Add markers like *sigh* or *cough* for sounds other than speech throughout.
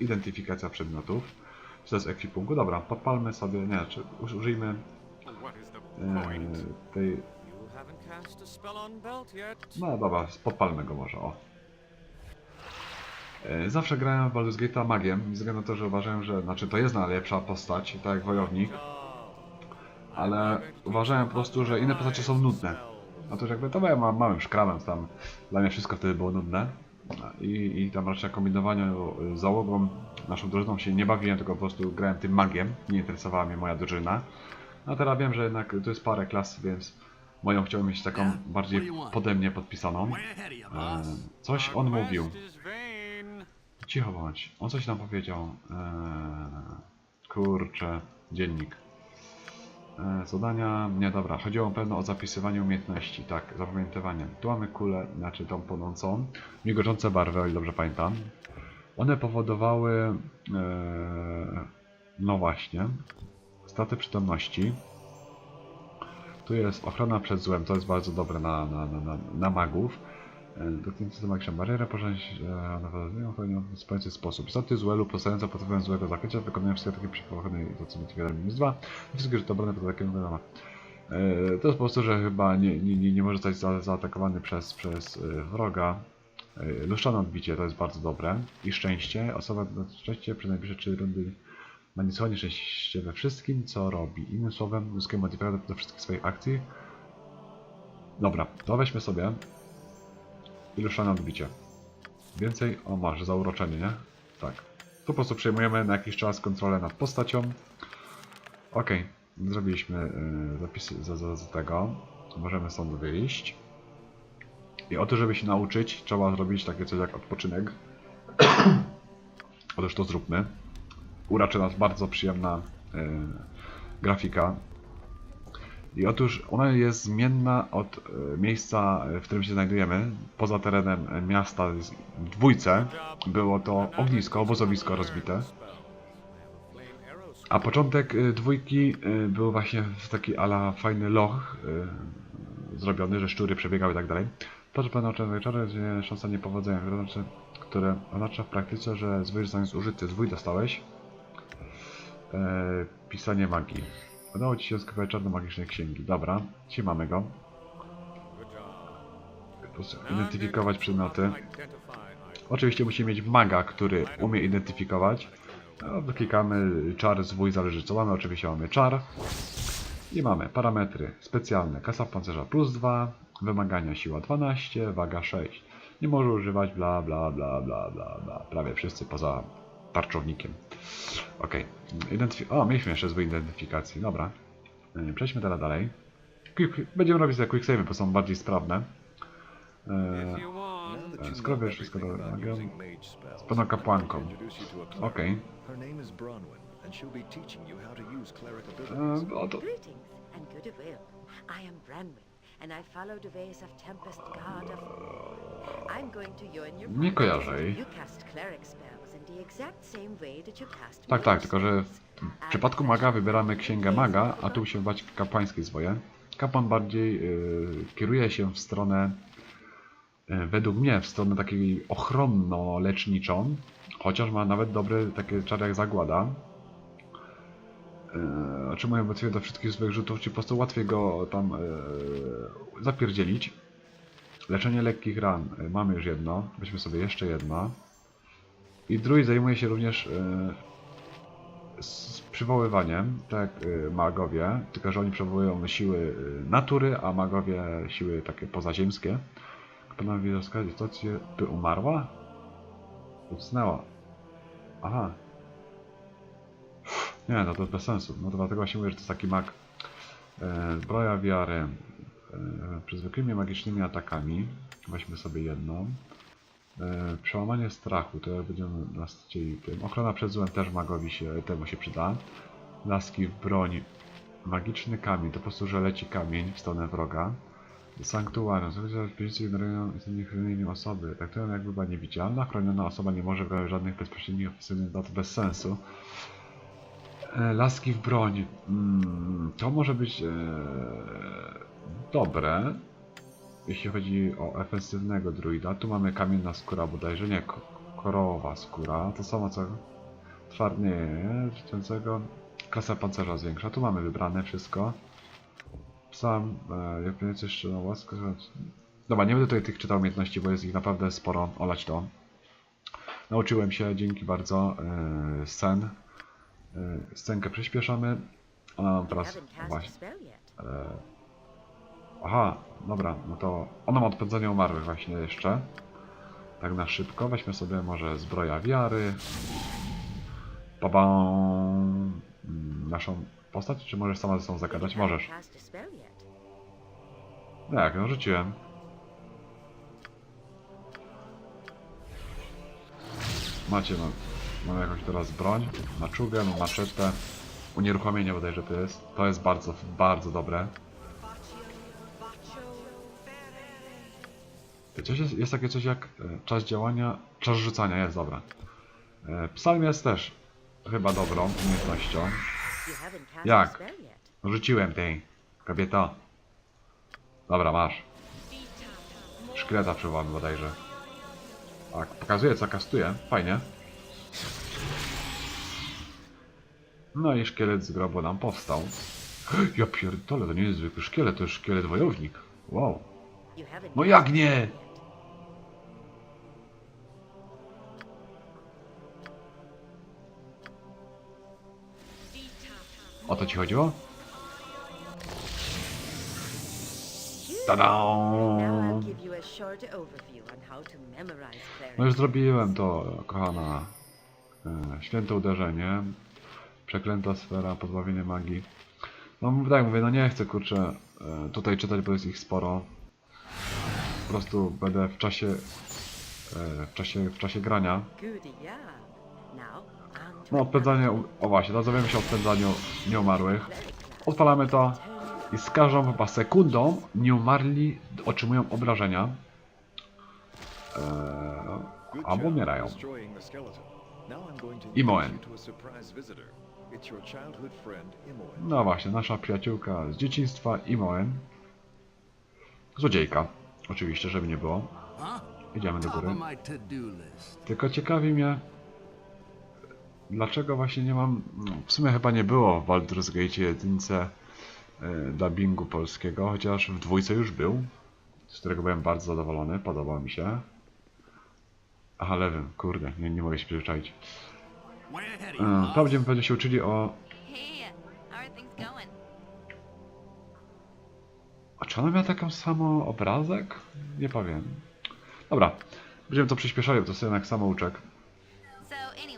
identyfikacja przedmiotów. To jest ekwipunku. Dobra, podpalmy sobie, nie, czy uż- użyjmy e, tej... A. No dobra, podpalmy go może, o. E, Zawsze grałem w Baldur's Gate'a magiem, ze względu na to, że uważałem, że, znaczy to jest najlepsza postać, tak jak wojownik, ale uważałem po prostu, że inne postacie są nudne. No to jakby to mam małym szkramem tam, dla mnie wszystko wtedy było nudne. I, i tam raczej kombinowaniu z załogą, naszą drużyną się nie bawiłem, tylko po prostu grałem tym magiem, nie interesowała mnie moja drużyna. A teraz wiem, że jednak tu jest parę klas, więc moją chciałbym mieć taką bardziej pode mnie podpisaną. E, coś on mówił. Cicho bądź. On coś nam powiedział. Eee, kurczę, dziennik. Eee, zadania. Nie, dobra. Chodziło pewno o zapisywanie umiejętności. Tak, zapamiętywanie. Tu mamy kulę, znaczy tą płonącą. Migoczące barwy, o ile dobrze pamiętam. One powodowały. Eee, no właśnie. Straty przytomności. Tu jest ochrona przed złem, to jest bardzo dobre na, na, na, na magów. Dotknięcie magiczną barierę, pożądać nawiązują w zupełnie sposób. Istoty złe lub powstające pod złego zaklęcia wykonują wszystkie takie przypochody i to co wiele minus 2. Wszystkie rzeczy obrone pod atakiem wiadomo. E, To jest po prostu, że chyba nie, nie, nie, nie może zostać za, zaatakowany przez, przez e, wroga. E, Luszczane odbicie to jest bardzo dobre. I szczęście. Osoba na szczęście przez najbliższe 3 rundy ma niesłychanie szczęście we wszystkim, co robi. Innym słowem, zyskuje modyfikator do wszystkich swoich akcji. Dobra, to weźmy sobie. Iluszane odbicie. Więcej, o masz, zauroczenie, nie? Tak. Tu po prostu przejmujemy na jakiś czas kontrolę nad postacią. Ok, zrobiliśmy y, zapisy za, za, za tego. Możemy stąd wyjść. I o to, żeby się nauczyć, trzeba zrobić takie coś jak odpoczynek. *coughs* Otóż to zróbmy. Uraczy nas bardzo przyjemna y, grafika. I otóż ona jest zmienna od e, miejsca, w którym się znajdujemy. Poza terenem e, miasta w dwójce było to ognisko, obozowisko rozbite. A początek e, dwójki był właśnie w taki ala fajny loch zrobiony, że szczury przebiegały i tak dalej. To, że pewne wieczory jest szansa niepowodzenia, które oznacza w praktyce, że zwój zostanie zużyty. Zwój dostałeś. Pisanie magii. Udało ci się skopiować czarno-magicznej księgi. Dobra, dzisiaj mamy go. Identyfikować przedmioty. Oczywiście musimy mieć maga, który umie identyfikować. No, klikamy czar, zwój, zależy co mamy. Oczywiście mamy czar. I mamy parametry specjalne. Kasa pancerza plus 2, wymagania siła 12, waga 6. Nie może używać bla bla bla bla bla bla. Prawie wszyscy poza tarczownikiem. Ok. Identyfi- o, mieliśmy jeszcze zwój identyfikacji. Dobra. Yy, Przejdźmy teraz dalej. Quick, będziemy robić te quick save, bo są bardziej sprawne. Yy, If you want. e, skoro wiesz wszystko do magią, z pełną kapłanką. Okej. And E, abilities. o to, Greetings and. I follow the ways of Tempest God of... I'm going to your Nie kojarzę jej. You cast cleric spells Tak, tak, tylko że w przypadku maga wybieramy księgę maga, a tu musimy wybrać kapłańskie zwoje. Kapłan bardziej y, kieruje się w stronę, y, według mnie, w stronę takiej ochronno-leczniczą, chociaż ma nawet dobre takie czary jak zagłada. Yy, otrzymuję motywę do wszystkich swoich rzutów, czy po prostu łatwiej go tam yy, zapierdzielić. Leczenie lekkich ran. Mamy już jedno. Weźmy sobie jeszcze jedno. I druid zajmuje się również yy, z przywoływaniem, tak yy, magowie, tylko że oni przywołują siły yy, natury, a magowie siły takie pozaziemskie. Panowie rozkazać sytuację, by umarła? Ucnęła. Aha. Nie, no to bez sensu. No to dlatego właśnie mówię, że to jest taki mag. E, zbroja wiary. E, przy zwykłymi magicznymi atakami. Weźmy sobie jedną. E, przełamanie strachu, to jak będziemy nas chcieli tym. Ochrona przed złem też magowi się, temu się przyda. Laski w broń. Magiczny kamień, to po prostu, że leci kamień w stronę wroga. Sanktuarium, zwykle pieniądze ignorują chronienie osoby. To jakby była niewidzialna, chroniona osoba nie może wykonać żadnych bezpośrednich no to bez sensu. E, Laski w broń. Mm, to może być e, dobre, jeśli chodzi o ofensywnego druida. Tu mamy kamienna skóra bodajże, nie, ko- Korowa skóra, to samo co twardnieje, życzącego. Klasa pancerza zwiększa. Tu mamy wybrane wszystko. Sam, e, jak będzie jeszcze na łaskę. Dobra, nie będę tutaj tych czytał umiejętności, bo jest ich naprawdę sporo. Olać to. Nauczyłem się, dzięki bardzo, e, scen. E, scenkę przyspieszamy. You teraz, a właśnie, yet. Aha, dobra, no to ona ma odpędzenie umarłych właśnie jeszcze. Tak na szybko. Weźmy sobie może zbroja wiary. Babam. Naszą postać, czy możesz sama ze sobą zagadać? Możesz. Jak, no rzuciłem. Macie, no, mamy jakąś teraz broń, maczugę, no. Unieruchomienie bodajże to jest. To jest bardzo, bardzo dobre. Coś jest, jest takie coś jak e, czas działania, czas rzucania, jest dobra. E, Psalm jest też chyba dobrą umiejętnością. Jak? Rzuciłem tej, kobieta. Dobra, masz. Szkieleta przywołamy bodajże. Tak, pokazuje co kastuje, fajnie. No i szkielet z grobu nam powstał. *gasps* Ja pierdolę, to nie jest zwykły szkielet, to jest szkielet wojownik. Wow. No jak nie? O to ci chodziło? Tada! No już zrobiłem to, kochana. E, Święte uderzenie. Przeklęta sfera, pozbawienie magii. No tak mówię, no nie chcę kurczę e, tutaj czytać, bo jest ich sporo. Po prostu będę w czasie e, w czasie, w czasie grania. No odpędzanie, o właśnie, dowiemy się o odpędzaniu nieumarłych. Odpalamy to i z każdą chyba sekundą nieumarli otrzymują obrażenia. E, albo umierają. Imoen. No właśnie, nasza przyjaciółka z dzieciństwa, Imoen. Złodziejka. Oczywiście, żeby nie było. Idziemy do góry. Tylko ciekawi mnie, dlaczego właśnie nie mam. No, w sumie chyba nie było w Baldur's Gate 1 e, dubbingu polskiego, chociaż w dwójce już był, z którego byłem bardzo zadowolony, podobał mi się. Aha, lewym, kurde, nie, nie mogę się przyzwyczaić. E, Tam, będziemy się uczyli o. czy ona miała taką samą obrazek? Nie powiem. Dobra, będziemy to przyspieszali, bo to jest jednak samouczek.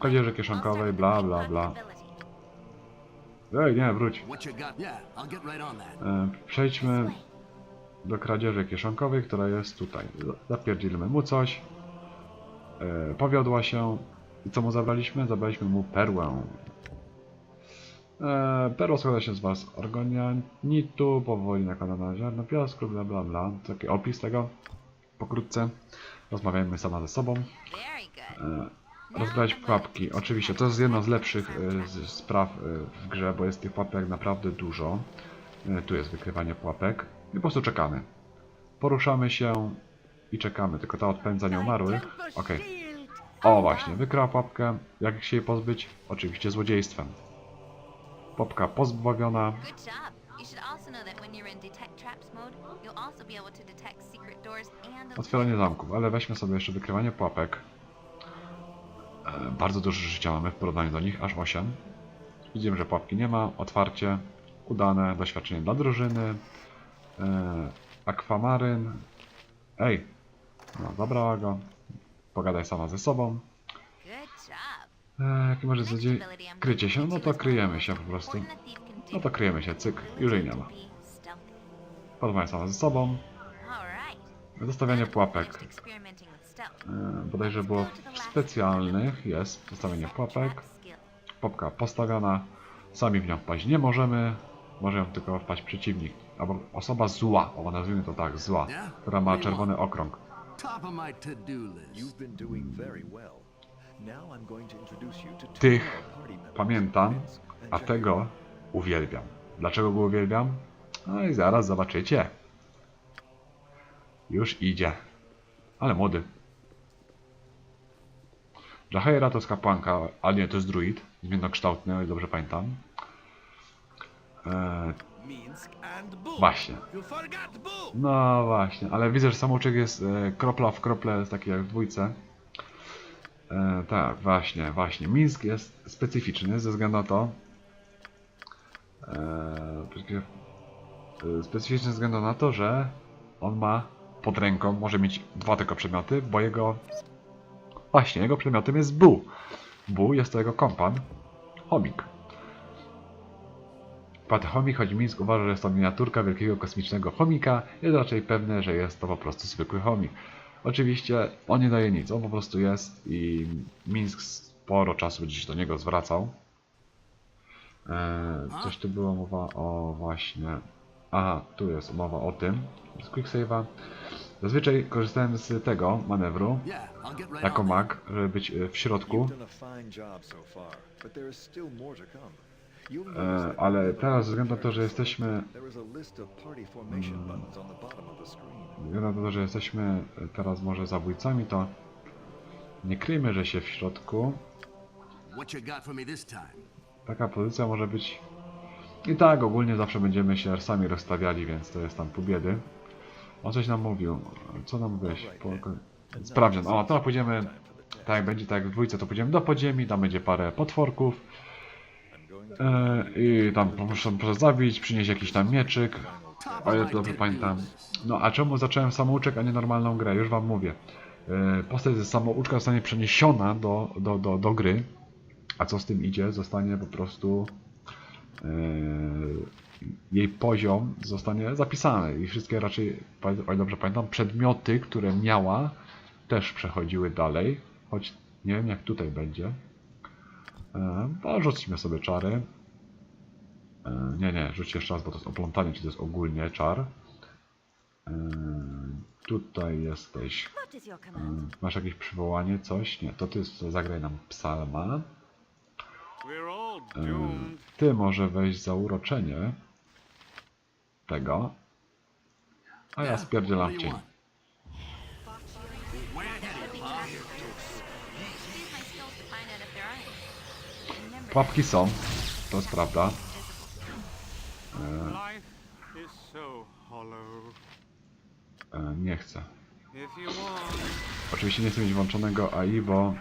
I'll kieszonkowej, bla, bla, bla. Ej, nie, wróć. E, Przejdźmy do kradzieży kieszonkowej, która jest tutaj. Zapierdzilmy mu coś. E, Powiodła się. I co mu zabraliśmy? Zabraliśmy mu perłę. E, perła składa się z was organianitu, powoli nakłada na ziarno piasku, bla bla bla. Taki opis tego pokrótce. Rozmawiajmy sama ze sobą. E, Rozbrać pułapki. Oczywiście, to jest jedna z lepszych e, z, spraw e, w grze, bo jest tych pułapek naprawdę dużo. E, Tu jest wykrywanie pułapek. I po prostu czekamy. Poruszamy się i czekamy. Tylko ta odpędza nieumarłych. Okej. O właśnie, wykryła pułapkę. Jak się jej pozbyć? Oczywiście złodziejstwem. Pułapka pozbawiona. Otwieranie zamków, ale weźmy sobie jeszcze wykrywanie pułapek. E, bardzo dużo życia mamy w porównaniu do nich, aż 8. Widzimy, że pułapki nie ma. Otwarcie, udane, doświadczenie dla drużyny. E, akwamaryn. Ej, no zabrała go. Pogadaj sama ze sobą. E, jakie może Next złodziej... ability I'm Krycie się, no to kryjemy się po prostu. No to kryjemy się, cyk, już jej nie ma. Porozmawiaj sama ze sobą. Zostawianie pułapek. E, bodajże było w specjalnych, jest zostawienie pułapek. Popka postawiona. Sami w nią wpaść nie możemy. Może ją tylko wpaść przeciwnik. Albo osoba zła, o nazwijmy to tak, zła, która ma czerwony okrąg. Top of my to-do list. You've been doing very well. Tych pamiętam, a tego uwielbiam. Dlaczego go uwielbiam? No i zaraz zobaczycie. Już idzie. Ale młody. Jaheira to jest kapłanka, a nie, to jest druid. Zmiennokształtny, o dobrze pamiętam. E, Boo. właśnie. No właśnie, ale widzę, że samouczek jest e, kropla w krople, jest taki jak w dwójce. E, tak, właśnie, właśnie. Mińsk jest specyficzny ze względu na to. E, specyficzny ze względu na to, że on ma pod ręką, może mieć dwa tylko przedmioty, bo jego. Właśnie, jego przedmiotem jest Bu. Bu jest to jego kompan, chomik. Pat chomik, choć Mińsk uważa, że jest to miniaturka wielkiego kosmicznego chomika, jest raczej pewne, że jest to po prostu zwykły chomik. Oczywiście on nie daje nic, on po prostu jest i Mińsk sporo czasu będzie się do niego zwracał. Eee, coś tu było mowa o właśnie... Aha, tu jest mowa o tym, z quicksave'a. Zazwyczaj korzystałem z tego manewru, jako mag, żeby być w środku. To E, ale teraz ze względu na to, że jesteśmy względu na to, że jesteśmy teraz może zabójcami, to nie kryjmy, że się w środku. Taka pozycja może być... I tak ogólnie zawsze będziemy się sami rozstawiali, więc to jest tam pół biedy. On coś nam mówił. Co nam mówiłeś? Po... Sprawdzian. O, teraz pójdziemy... Tak jak będzie, tak jak w dwójce, to pójdziemy do podziemi, tam będzie parę potworków. E, I tam muszę proszę zabić, przynieść jakiś tam mieczyk. O my dobrze pamiętam. No a czemu zacząłem samouczek, a nie normalną grę? Już wam mówię. Yy, Postać ze samouczka zostanie przeniesiona do, do, do, do gry. A co z tym idzie? Zostanie po prostu yy, jej poziom zostanie zapisany i wszystkie raczej, o dobrze pamiętam, przedmioty, które miała też przechodziły dalej, choć nie wiem jak tutaj będzie. Yy, no, rzućmy sobie czary. E, Nie, nie, rzuć jeszcze raz, bo to jest oplątanie, czy to jest ogólnie czar. E, Tutaj jesteś. E? Masz jakieś przywołanie, coś? Nie, to ty zagraj nam psalma. E. Ty może wejść za uroczenie tego. A ja spierdzielam cień. Pułapki są, to jest prawda. Hollow. E, Nie chcę. Oczywiście nie chcę mieć włączonego AI, bo...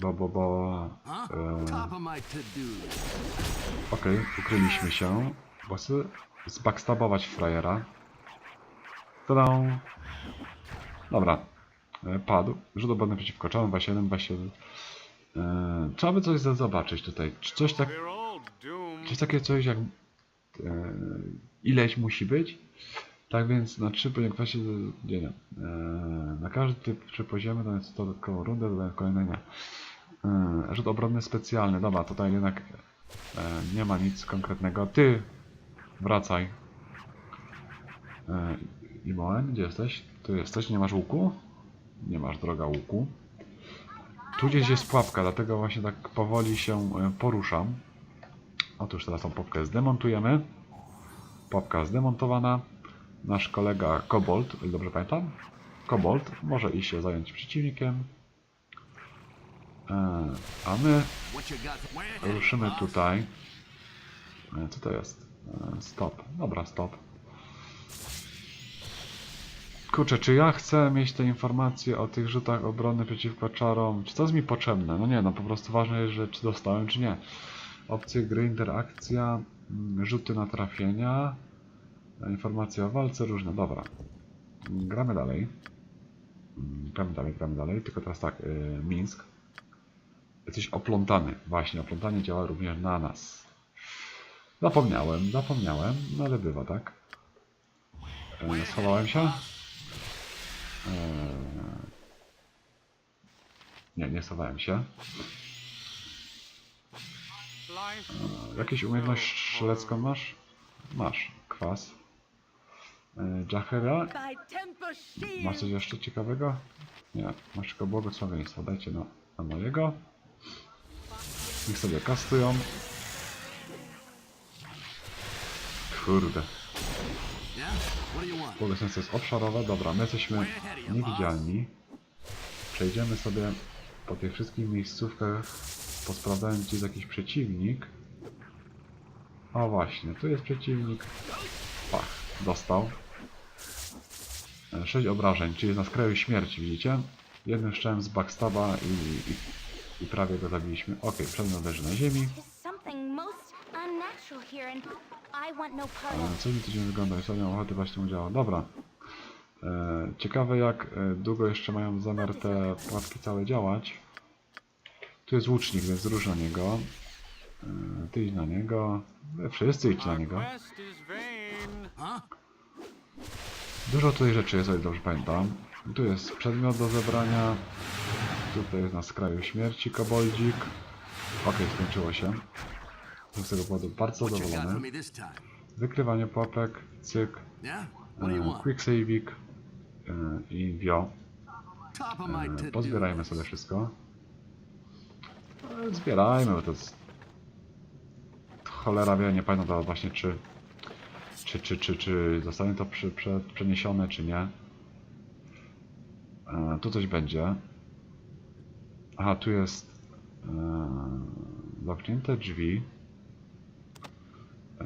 Bo, bo, bo... E. Okej, ukryliśmy się. Bo chcę zbackstabować frajera. Tada! Dobra. E, Padł. Rzut obrony przeciwko czarnom, 27, 27. E, trzeba by coś zobaczyć tutaj. Coś tak... Coś takie coś jak... E, ileś musi być? Tak więc na 3 poziom kwestii nie, nie. E, na każdy typ przy poziomie to jest dodatkową rundę, dodaję kolejne nie. E, rzut obronny specjalny. Dobra, tutaj jednak e, nie ma nic konkretnego. Ty wracaj. E, Imoen, gdzie jesteś? Tu jesteś, nie masz łuku? Nie masz droga łuku. Tu gdzieś jest pułapka, dlatego właśnie tak powoli się e, poruszam. Otóż teraz tą pułapkę zdemontujemy. Pułapka zdemontowana. Nasz kolega Kobold, dobrze pamiętam? Kobold może iść się zająć przeciwnikiem. E, a my ruszymy tutaj. E, Co to jest? Stop. Dobra, stop. Kurczę, czy ja chcę mieć te informacje o tych rzutach obrony przeciwko czarom? Czy to jest mi potrzebne? No nie, no po prostu ważne jest, że czy dostałem, czy nie. Opcje gry, interakcja, mm, rzuty na trafienia, informacje o walce, różne. Dobra. Gramy dalej. Mm, Gramy dalej, gramy dalej. Tylko teraz tak, yy, Mińsk. Jesteś oplątany. Właśnie, oplątanie działa również na nas. Zapomniałem, zapomniałem, no ale bywa, tak? E, schowałem się? Nie, nie schowałem się. E, jakieś umiejętność strzelecką masz? Masz. Kwas. E, shield! Masz coś jeszcze ciekawego? Nie, masz tylko błogosławieństwo. Dajcie na, na mojego. Niech sobie kastują. Kurde. Want? Błogosławieństwo jest obszarowe. Dobra, my jesteśmy niewidzialni. przejdziemy sobie po tych wszystkich miejscówkach, posprawdzając, gdzie jest jakiś przeciwnik. O właśnie, tu jest przeciwnik. Pach, dostał. 6 obrażeń, czyli jest na skraju śmierci, widzicie? Jednym strzałem z backstaba i, i, i prawie go zabiliśmy. Ok, przedmiot leży na ziemi. No E, of Co mi tydzień wygląda? Jest miał ochotę właśnie udziała. Dobra. E, ciekawe jak e, długo jeszcze mają zamiar te pułapki całe działać. Tu jest łucznik, więc rusz na niego. E, ty idź na niego. Wy Wszyscy idź na niego. Dużo tutaj rzeczy jest, o ile dobrze pamiętam. Tu jest przedmiot do zebrania. Tutaj jest na skraju śmierci koboldzik. Okej, skończyło się. Z tego powodu bardzo zadowolony. Wykrywanie pułapek, cyk, e, quick saving e, i wio. E, Pozbierajmy sobie wszystko. E, Zbierajmy, bo to jest... Cholera wie, nie pamiętam teraz właśnie czy... Czy, czy, czy, czy zostanie to przy, prze, przeniesione, czy nie. E, tu coś będzie. Aha, tu jest... E, zamknięte drzwi. E,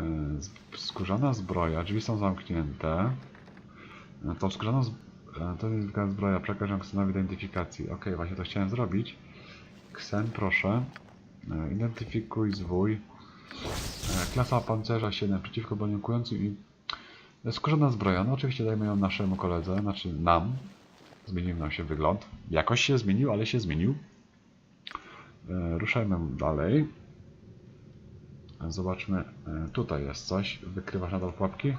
skórzana zbroja, drzwi są zamknięte. E, Tą skórzaną z... e, to jest zbroja, przekaż ją Ksenowi identyfikacji. Ok, właśnie to chciałem zrobić. Ksen, proszę. Identyfikuj zwój. Klasa pancerza 7 przeciwko boniukującym i skórzana zbroja. No oczywiście dajmy ją naszemu koledze, znaczy nam. Zmienił nam się wygląd. Jakoś się zmienił, ale się zmienił. Ruszajmy dalej. Zobaczmy, e, tutaj jest coś. Wykrywasz nadal pułapki?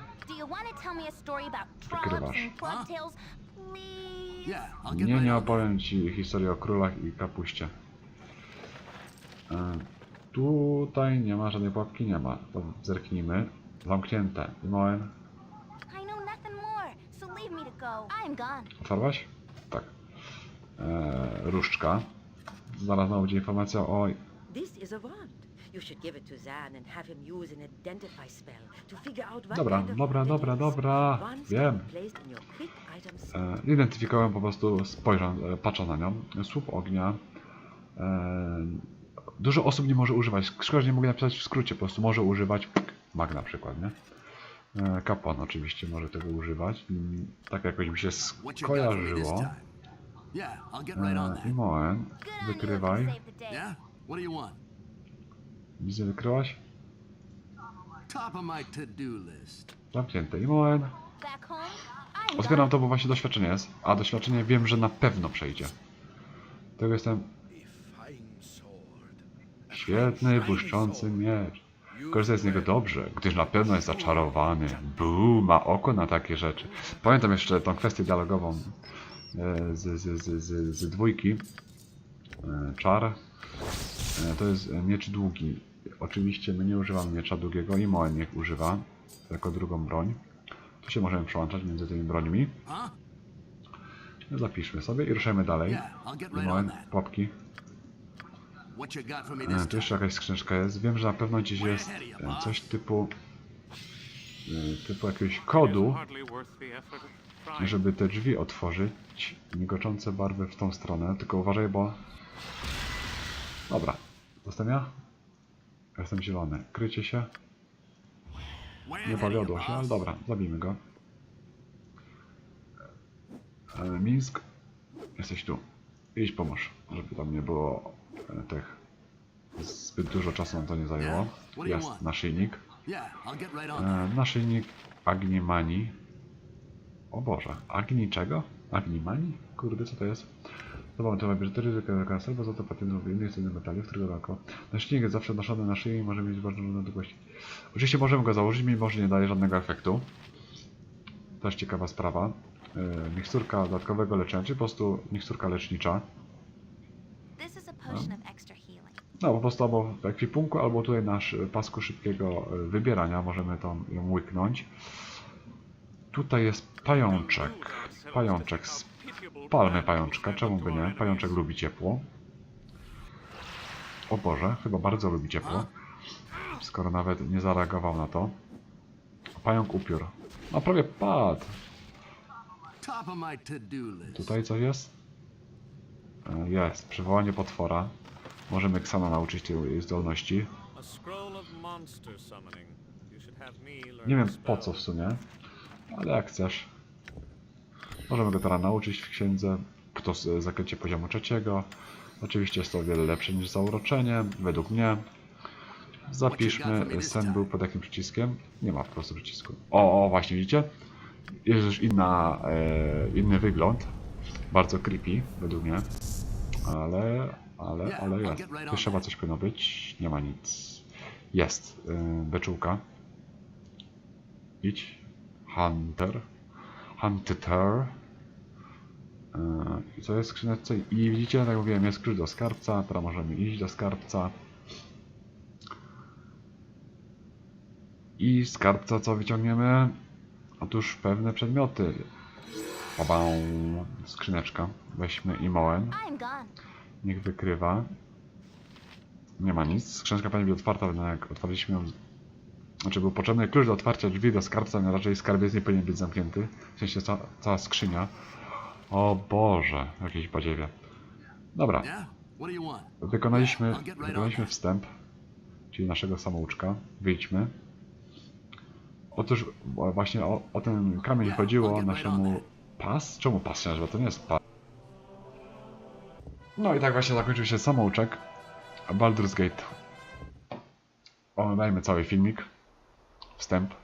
Wykrywasz. Nie, nie opowiem Ci historii o królach i kapuście. E, tutaj nie ma żadnej pułapki, nie ma. To zerknijmy. Zamknięte. Imoen, I otwarłaś? Tak. E, różdżka. Zaraz znowu będzie informacja o... This is a wand. You should give it to Zan and have him use an identify spell to figure out what Dobra, kind of dobra, dobra, is. dobra. Wiem. can be placed in your quick items E, identyfikowałem po prostu, spojrzę, e, patrzę na nią. Słup ognia. E, dużo osób nie może używać. Szkoda, że nie mogę napisać w skrócie, po prostu może używać mag na przykład, nie? E, kapłan oczywiście może tego używać. Tak jakoś mi się skojarzyło. time? Yeah, I'll get right on E, you, wykrywaj. Yeah? What do you want? Nie wykryłaś? Top of my to-do list. Zamknięte. Imoen. Back home, I'm Otwieram gone. to, bo właśnie doświadczenie jest. A doświadczenie wiem, że na pewno przejdzie. Tego jestem Świetny, błyszczący miecz. Korzystaj z niego dobrze, gdyż na pewno jest zaczarowany. Bu, ma oko na takie rzeczy. Pamiętam jeszcze tą kwestię dialogową e, z, z, z, z, z dwójki. E, Czar. E, To jest miecz długi. Oczywiście my nie używamy miecza długiego i Moen niech używa jako drugą broń. Tu się możemy przełączać między tymi brońmi. Huh? Zapiszmy sobie i ruszajmy dalej. Moen, pułapki. E, Tu jeszcze jakaś skrzyneczka jest. Wiem, że na pewno gdzieś jest coś typu e, typu jakiegoś kodu, żeby te drzwi otworzyć. Migoczące barwy w tą stronę, tylko uważaj, bo... Dobra? Ja Jestem zielony. Krycie się. Nie powiodło się, ale dobra, zabijmy go. E, Mińsk, jesteś tu. Idź pomóż, żeby tam nie było e, tych... Zbyt dużo czasu nam to nie zajęło. Jest naszyjnik. E, naszyjnik Agnimani. O Boże, Agni czego? Agnimani? Kurde, co to jest? Zobacz, to ma biżuterię, zwykłego kancerba, za to patent lub innych cennych metali, w którego oko. Naszyjnik jest zawsze noszony na szyi i może mieć bardzo różne długości. Oczywiście możemy go założyć, mimo że nie daje żadnego efektu. Też ciekawa sprawa. E, miksturka dodatkowego leczenia, czy po prostu miksturka lecznicza. No, po prostu albo w ekwipunku, albo tutaj na szy- pasku szybkiego e, wybierania możemy tą ją łyknąć. Tutaj jest pajączek. Pajączek z palmy pajączka, czemu by nie? Pajączek lubi ciepło. O Boże, chyba bardzo lubi ciepło. Skoro nawet nie zareagował na to. Pająk upiór. No prawie padł. Tutaj coś jest? E, Jest, przywołanie potwora. Możemy Ksana nauczyć tej zdolności. Nie wiem po co w sumie, ale jak chcesz. Możemy go teraz nauczyć w księdze. To z- zaklęcie poziomu trzeciego. Oczywiście jest to o wiele lepsze niż zauroczenie, według mnie. Zapiszmy, sen był pod jakim przyciskiem? Nie ma po prostu przycisku. O, o właśnie widzicie? Jest już inna, e, inny wygląd. Bardzo creepy, według mnie. Ale, ale, ale jest. Tu trzeba coś powinno być. Nie ma nic. Jest. Yy, beczułka. Idź. Hunter. Hunter. Yy, I co jest w skrzyneczce? I widzicie, tak jak mówiłem, jest klucz do skarbca. Teraz możemy iść do skarbca. I skarbca co wyciągniemy? Otóż pewne przedmioty. Obał. Skrzyneczka. Weźmy Imoen. I'm gone. Niech wykrywa. Nie ma nic. Skrzynka powinna być otwarta, ale jak otwarliśmy ją... Znaczy był potrzebny klucz do otwarcia drzwi do skarbca, ale raczej skarbiec nie powinien być zamknięty. W sensie ca cała skrzynia. O Boże, jakieś badziewie. Dobra, wykonaliśmy, wykonaliśmy wstęp, czyli naszego samouczka. Wyjdźmy. Otóż właśnie o, o ten kamień chodziło naszemu pas? Czemu pas się nazywa? To nie jest pas. No i tak właśnie zakończył się samouczek Baldur's Gate. Oglądajmy cały filmik. Wstęp.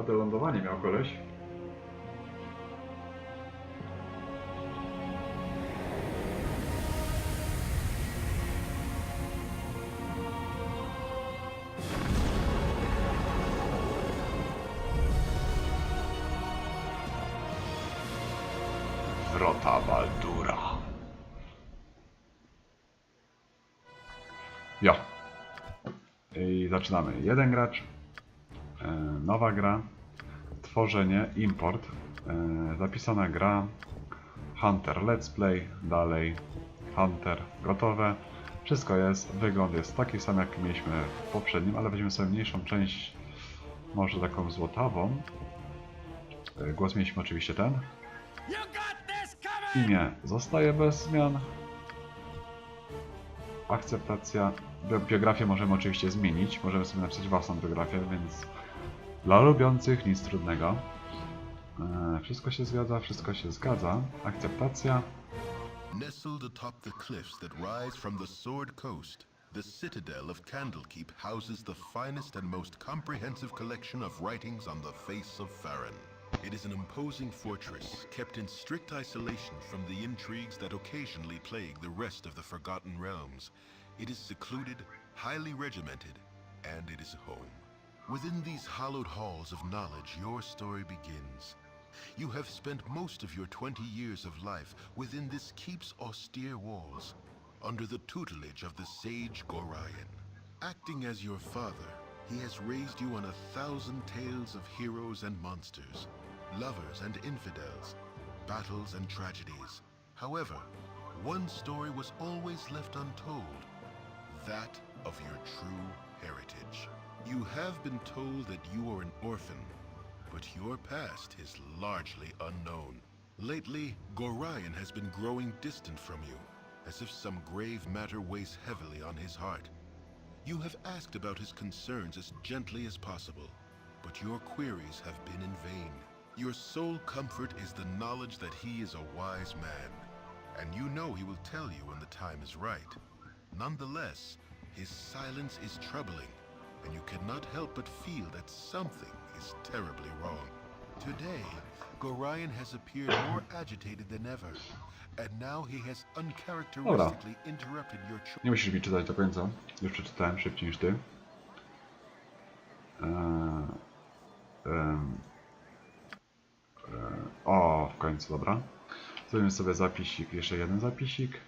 Twarde lądowanie miał koleś. Wrota Baldura. Jo. I zaczynamy. Jeden gracz, nowa gra, tworzenie, import, e, zapisana gra, Hunter Let's Play, dalej, Hunter gotowe, wszystko jest, wygląd jest taki sam jak mieliśmy w poprzednim, ale weźmiemy sobie mniejszą część, może taką złotawą, E, głos mieliśmy oczywiście ten, imię zostaje bez zmian, akceptacja, Bi- biografię możemy oczywiście zmienić, możemy sobie napisać własną biografię, więc dla lubiących nic trudnego. E, wszystko się zgadza, wszystko się zgadza. Akceptacja. Nestled atop the cliffs that rise from the Sword Coast, the citadel of Candlekeep houses the finest and most comprehensive collection of writings on the face of Faron. It is an imposing fortress, kept in strict isolation from the intrigues that occasionally plague the rest of the Forgotten Realms. It is secluded, highly regimented, and it is home. Within these hallowed halls of knowledge, your story begins. You have spent most of your 20 years of life within this keep's austere walls, under the tutelage of the sage Gorion. Acting as your father, he has raised you on a thousand tales of heroes and monsters, lovers and infidels, battles and tragedies. However, one story was always left untold that of your true heritage. You have been told that you are an orphan, but your past is largely unknown. Lately, Gorion has been growing distant from you, as if some grave matter weighs heavily on his heart. You have asked about his concerns as gently as possible, but your queries have been in vain. Your sole comfort is the knowledge that he is a wise man, and you know he will tell you when the time is right. Nonetheless, his silence is troubling, and you cannot help but feel that something is terribly wrong. Today, Gorion has appeared more agitated than ever, And now he has uncharacteristically interrupted your choice. Nie musisz mi czytać do końca. Już przeczytałem szybciej niż ty. Eee, em, eee, o, w końcu, dobra. Zrobimy sobie zapisik, jeszcze jeden zapisik.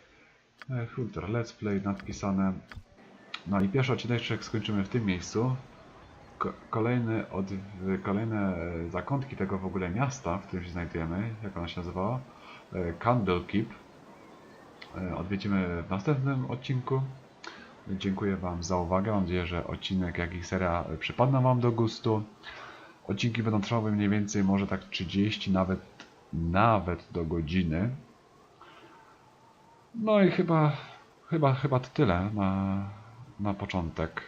Filter Let's Play nadpisane. No i pierwszy odcinek skończymy w tym miejscu. Ko kolejny od, kolejne zakątki tego w ogóle miasta, w którym się znajdujemy, jak ono się nazywało? E, Candlekeep. E, Odwiedzimy w następnym odcinku. Dziękuję Wam za uwagę. Mam nadzieję, że odcinek, jak i seria e, przypadną Wam do gustu. Odcinki będą trwały mniej więcej może tak 30, nawet, nawet do godziny. No i chyba, chyba, chyba to tyle na, na początek.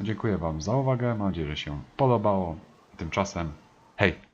Dziękuję Wam za uwagę. Mam nadzieję, że się podobało. Tymczasem hej!